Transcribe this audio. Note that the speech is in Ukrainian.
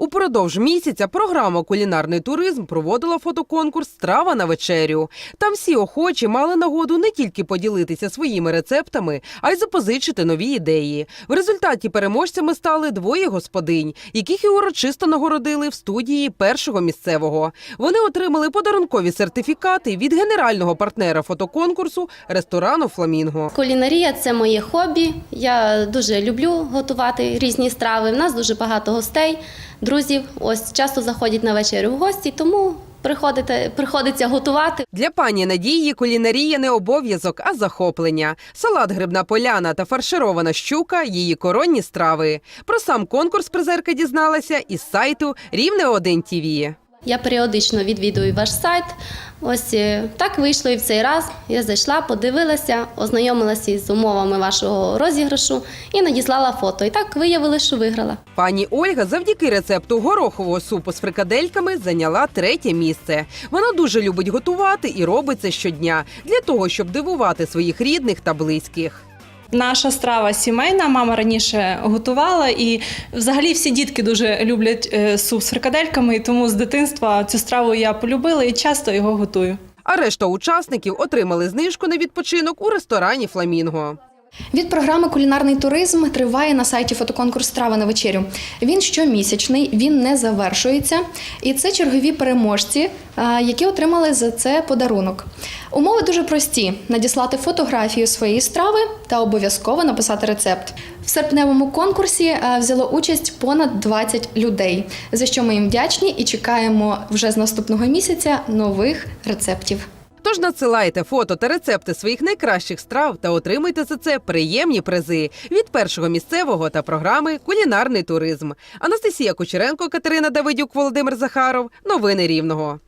Упродовж місяця програма Кулінарний туризм проводила фотоконкурс Страва на вечерю. Там всі охочі мали нагоду не тільки поділитися своїми рецептами, а й запозичити нові ідеї. В результаті переможцями стали двоє господинь, яких і урочисто нагородили в студії першого місцевого. Вони отримали подарункові сертифікати від генерального партнера фотоконкурсу ресторану Фламінго. Кулінарія це моє хобі. Я дуже люблю готувати різні страви. В нас дуже багато гостей, друзів. Ось часто заходять на вечерю в гості, тому приходите, приходиться готувати. Для пані Надії кулінарія не обов'язок, а захоплення. Салат грибна поляна та фарширована щука її коронні страви. Про сам конкурс призерка дізналася із сайту Рівне 1 ТІВІ. Я періодично відвідую ваш сайт. Ось е, так вийшло і в цей раз. Я зайшла, подивилася, ознайомилася із умовами вашого розіграшу і надіслала фото. І так виявилося, що виграла. Пані Ольга завдяки рецепту горохового супу з фрикадельками зайняла третє місце. Вона дуже любить готувати і робить це щодня для того, щоб дивувати своїх рідних та близьких. Наша страва сімейна. Мама раніше готувала, і взагалі всі дітки дуже люблять е, суп з фрикадельками, і тому з дитинства цю страву я полюбила і часто його готую. А решта учасників отримали знижку на відпочинок у ресторані Фламінго. Від програми Кулінарний туризм триває на сайті фотоконкурс Страва на вечерю. Він щомісячний, він не завершується. І це чергові переможці, які отримали за це подарунок. Умови дуже прості: надіслати фотографію своєї страви та обов'язково написати рецепт. В серпневому конкурсі взяло участь понад 20 людей, за що ми їм вдячні і чекаємо вже з наступного місяця нових рецептів. Тож надсилайте фото та рецепти своїх найкращих страв та отримайте за це приємні призи від першого місцевого та програми Кулінарний туризм. Анастасія Кучеренко, Катерина Давидюк, Володимир Захаров. Новини Рівного.